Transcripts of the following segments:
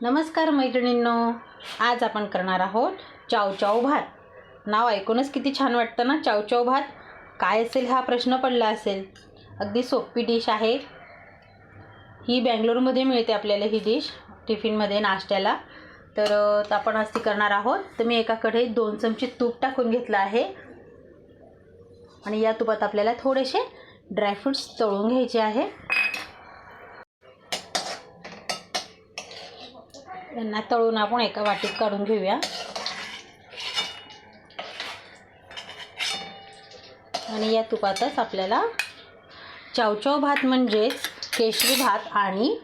नमस्कार मैत्रिणींनो आज आपण करणार आहोत चावचाव भात. नाव ऐकूनच किती छान वाटतं ना चावचाव भात? काय असेल हा प्रश्न पडला असेल. अगदी सोपी डिश आहे. ही बँगलोरमध्ये मिळते आपल्याला ही डिश टिफिनमध्ये नाश्त्याला. तर आपण आज ती करणार आहोत. तर मी एका कढईत दोन चमचे तूप टाकून घेतलं आहे. आणि या तुपात आपल्याला थोडेसे ड्रायफ्रूट्स तळून घ्यायचे आहे. त्यांना तळून आपण एका वाटीत काढून घेऊया. आणि या तुपातच आपल्याला चावचाव भात म्हणजेच केशरी भात आणि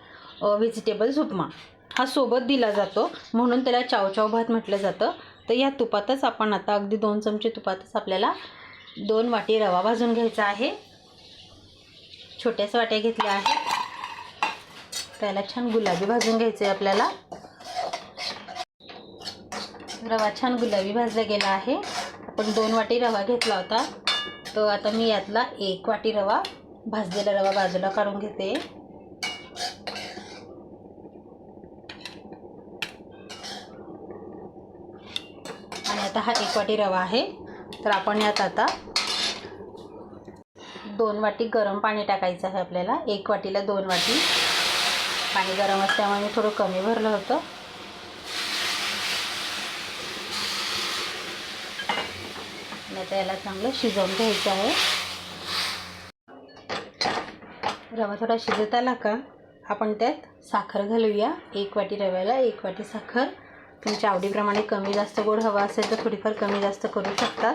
व्हेजिटेबल्स उपमा हा सोबत दिला जातो. म्हणून त्याला चावचाव भात म्हटलं जातं. तर या तुपातच आपण आता अगदी दोन चमचे तुपातच आपल्याला दोन वाटी रवा भाजून घ्यायचा आहे. छोट्याच वाट्या घेतल्या आहेत. त्याला छान गुलाबी भाजून घ्यायचं आहे आपल्याला. रवा छान गुलाबी भाजला गेला आहे. आपण दोन वाटी रवा घेतला होता. तो आता मी यातला एक वाटी रवा भाजलेला रवा बाजूला काढून घेते. आणि आता हा एक वाटी रवा आहे. तर आपण यात आता दोन वाटी गरम पाणी टाकायचं आहे आपल्याला. एक वाटीला दोन वाटी. पाणी गरम असल्यामुळे मी थोडं कमी भरलं होतं. आणि आता याला चांगलं शिजवून घ्यायचं आहे. रवा थोडा शिजत आला का आपण त्यात साखर घालूया. एक वाटी रव्याला एक वाटी साखर. तुमच्या आवडीप्रमाणे कमी जास्त गोड हवा असेल तर थोडीफार कमी जास्त करू शकतात.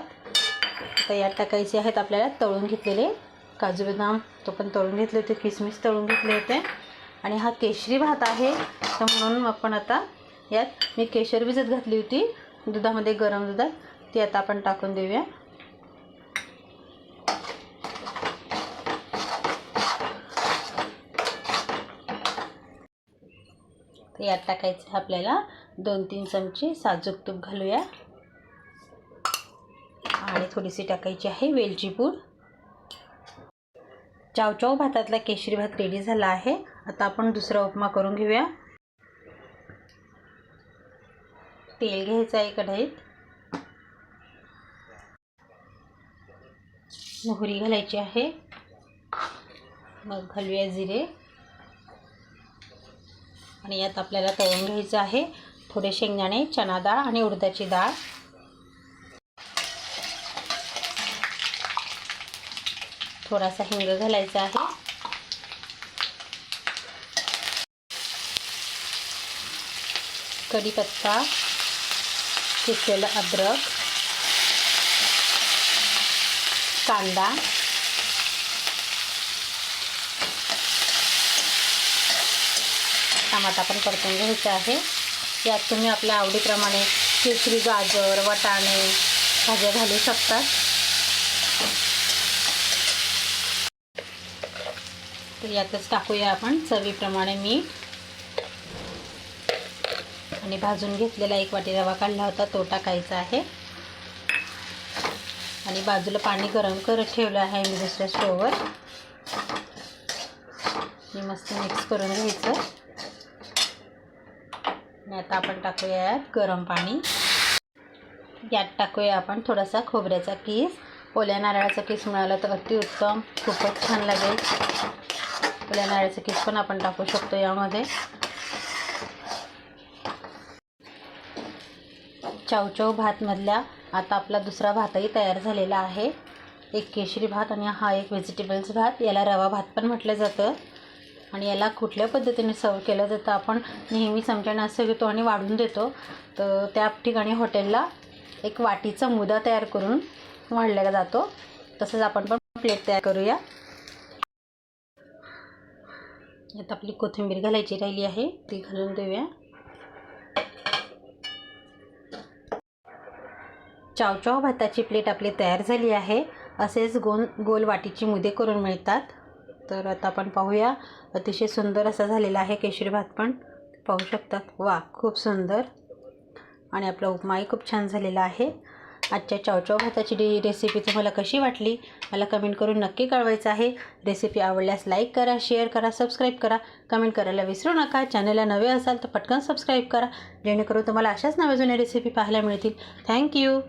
आता यात टाकायचे आहेत आपल्याला तळून घेतलेले काजू बदाम. तो पण तळून घेतले होते किसमिस तळून घेतले होते. आणि हा केशरी भात आहे तर म्हणून आपण आता यात मी केशर भिजत घातली होती. दुधामध्ये गरम दुधात ती आता आपण टाकून देऊया. यात टाकायचं आहे आपल्याला दोन तीन चमचे साजूक तूप घालूया. आणि थोडीशी टाकायची आहे वेलची पूड. चावचाव भातातला केशरी भात रेडी झाला आहे. आता आपण दुसरा उपमा करून घेऊया. तेल घ्यायचं आहे कढईत. मोहरी घालायची आहे. मग घालूया जिरे. आणि यात आपल्याला तळून घ्यायचं आहे. थोडे शेंगदाणे चना डाळ आणि उडदाची डाळ. थोडासा हिंग घालायचा आहे. कढीपत्ता किसलेलं अद्रक. कांदा. टमाटा पण परतून घ्यायचा आहे. यात तुम्ही आपल्या आवडीप्रमाणे केसरी गाजर वटाणे भाज्या घालू शकतात. तर यातच टाकूया आपण चवीप्रमाणे मीठ. आणि भाजून घेतलेला एक वाटी रवा काढला होता तो टाकायचा आहे. आणि बाजूला पाणी गरम करत ठेवलं आहे मी दुसऱ्या स्टोववर मी मस्त मिक्स करून घ्यायचं. आणि आता आपण टाकूया यात गरम पाणी. यात टाकूया आपण थोडासा खोबऱ्याचा किस. ओल्या नारळाचा किस मिळाला तर अतिउत्तम खूपच छान लागेल. ओल्या नारळाचा किस पण आपण टाकू शकतो यामध्ये. चावचाव भातमधल्या आता आपला दुसरा भातही तयार झालेला आहे. एक केशरी भात आणि हा एक व्हेजिटेबल्स भात. याला रवा भात पण म्हटलं जातं. आणि याला कुठल्या पद्धतीने सर्व केलं जातं आपण नेहमी चमच्याने असं घेतो आणि वाढून देतो. तर त्या ठिकाणी हॉटेलला एक वाटीचा मुदा तयार करून वाढलेला जातो. तसंच आपण पण प्लेट तयार करूया. यात आपली कोथिंबीर घालायची राहिली आहे. ती घालून देऊया. चावचाव भाताची प्लेट आपली तयार झाली आहे. असेच गोल गोल वाटीची मुदे करून मिळतात. तर आता आपण पाहूया. अतिशय सुंदर असा झालेला आहे केशरी भात पण. पाहू शकतात. वा खूप सुंदर. आणि आपला उपमाही खूप छान झालेला आहे. आजच्या चावचाव भाताची डी रेसिपी तुम्हाला कशी वाटली? मला कमेंट करून नक्की कळवायचं आहे. रेसिपी आवडल्यास लाईक करा शेअर करा सबस्क्राईब करा. कमेंट करायला विसरू नका. चॅनलला नवे असाल तर पटकन सबस्क्राईब करा. जेणेकरून तुम्हाला अशाच नव्या जुन्या रेसिपी पाहायला मिळतील. थँक्यू